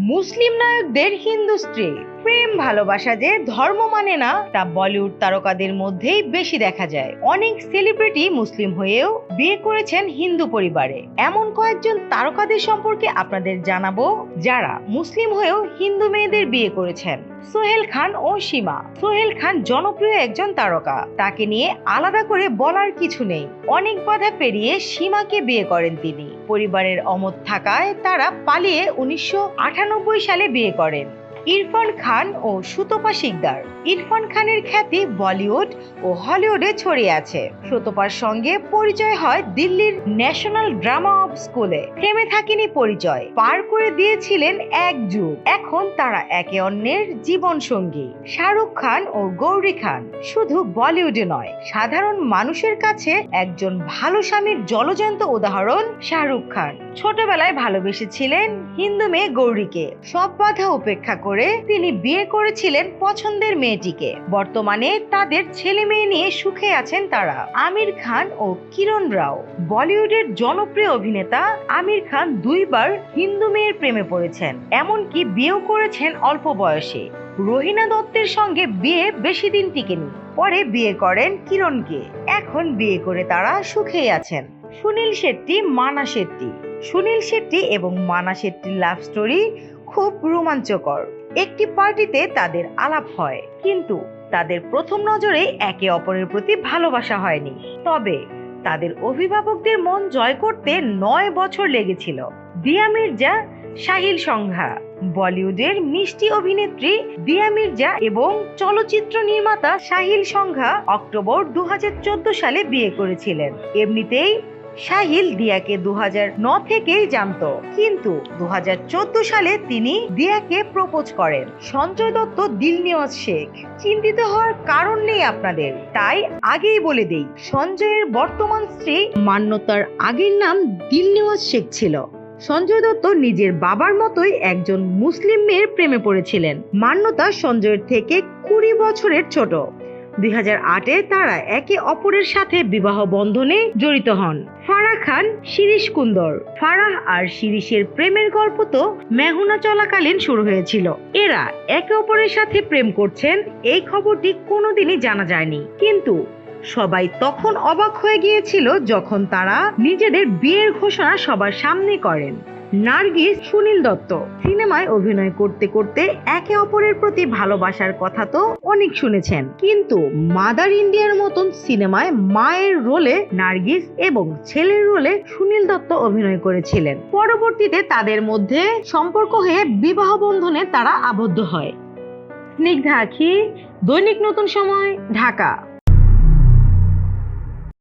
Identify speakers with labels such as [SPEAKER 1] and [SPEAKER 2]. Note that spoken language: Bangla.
[SPEAKER 1] মুসলিম নায়কদের হিন্দু স্ত্রী। প্রেম ভালোবাসা যে ধর্ম মানে না, তা বলিউড তারকাদের মধ্যেই বেশি দেখা যায়। অনেক সেলিব্রিটি মুসলিম হয়েও বিয়ে করেছেন হিন্দু পরিবারে। এমন কয়েকজন তারকাদের সম্পর্কে আপনাদের জানাব যারা মুসলিম হয়েও হিন্দু মেয়েদের বিয়ে করেছেন, সোহেল খান ও সীমা। সোহেল খান জনপ্রিয় একজন তারকা। তাকে নিয়ে আলাদা করে বলার কিছু নেই। অনেক বাধা পেরিয়ে সীমাকে বিয়ে করেন তিনি। পরিবারের অমত থাকায় তারা পালিয়ে উনিশশো আটানব্বই সালে বিয়ে করেন। ইরফান খান ও সুতপা শিকদার। ইরফান খানের খ্যাতি বলিউড ও হলিউডে ছড়িয়ে আছে। সুতপার সঙ্গে পরিচয় হয় দিল্লির ন্যাশনাল ড্রামা অফ স্কুলে। প্রেমে থাকেনি পরিচয়, পার করে দিয়েছিলেন এক যুগ। এখন তারা একে অন্যের জীবন সঙ্গী শাহরুখ খান ও গৌরী খান, শুধু বলিউডে নয়, সাধারণ মানুষের কাছে একজন ভালো স্বামীর জলজন্ত উদাহরণ শাহরুখ খান। ছোটবেলায় ভালোবেসেছিলেন হিন্দু মেয়ে গৌরীকে। সব বাধা উপেক্ষা করে তিনি বিয়ে করেছিলেন পছন্দের মেয়েটিকে। বর্তমানে তাদের ছেলে মেয়ে নিয়ে সুখে আছেন তারা। আমির খান ও কিরণ রাও। বলিউডের জনপ্রিয় অভিনেতা আমির খান দুইবার হিন্দু মেয়ের প্রেমে পড়েছেন। এমনকি বিয়েও করেছেন অল্প বয়সে। রোহিণা দত্তের সঙ্গে বিয়ে বেশি দিন টিকেনি। পরে বিয়ে করেন কিরণকে। এখন বিয়ে করে তারা সুখেই আছেন। সুনীল শেট্টি, মানা শেট্টি। সুনীল শেট্টি এবং মানা শেট্টির লাভ স্টোরি খুব রোমাঞ্চকর। একটি পার্টিতে তাদের আলাপ হয়, কিন্তু তাদের প্রথম নজরে একে অপরের প্রতি ভালোবাসা হয়নি। তবে তাদের অভিভাবকদের মন জয় করতে নয় বছর লেগেছিল। দিয়া মির্জা সাহিল সংঘা, বলিউডের মিষ্টি অভিনেত্রী দিয়া মির্জা এবং চলচ্চিত্র নির্মাতা সাহিল সংঘা অক্টোবর দু হাজার চোদ্দ সালে বিয়ে করেছিলেন। এমনিতেই সাহিল দিয়াকে দু থেকেই জানতো। কিন্তু দু সালে তিনি দিয়াকে প্রপোজ করেন। সঞ্জয় দত্ত দিল দিলনিওয়াজ শেখ। চিন্তিত হওয়ার কারণ নেই আপনাদের। তাই আগেই বলে দেই, সঞ্জয়ের বর্তমান স্ত্রী মান্যতার আগের নাম দিল দিলনিওয়াজ শেখ ছিল। সঞ্জয় দত্ত নিজের বাবার মতোই একজন মুসলিম মেয়ের প্রেমে পড়েছিলেন। মান্যতা সঞ্জয়ের থেকে কুড়ি বছরের ছোট। দুই আটে তারা একে অপরের সাথে বিবাহ বন্ধনে জড়িত হন। ফারাহ খান শিরিশ কুন্দর। ফারাহ আর শিরিশের প্রেমের গল্প তো মেহুনা চলাকালীন শুরু হয়েছিল। এরা একে অপরের সাথে প্রেম করছেন, এই খবরটি কোনোদিনই জানা যায়নি। কিন্তু সবাই তখন অবাক হয়ে গিয়েছিল যখন তারা নিজেদের বিয়ের ঘোষণা সবার সামনে করেন। নার্গিস সুনীল দত্ত। সিনেমায় অভিনয় করতে করতে একে অপরের প্রতি ভালোবাসার কথা তো অনেক শুনেছেন। কিন্তু মাদার ইন্ডিয়ার মতন সিনেমায় মায়ের রোলে নার্গিস এবং ছেলের রোলে সুনীল দত্ত অভিনয় করেছিলেন। পরবর্তীতে তাদের মধ্যে সম্পর্ক হয়ে বিবাহ বন্ধনে তারা আবদ্ধ হয়। স্নিগ্ধা আখি, দৈনিক নতুন সময়, ঢাকা।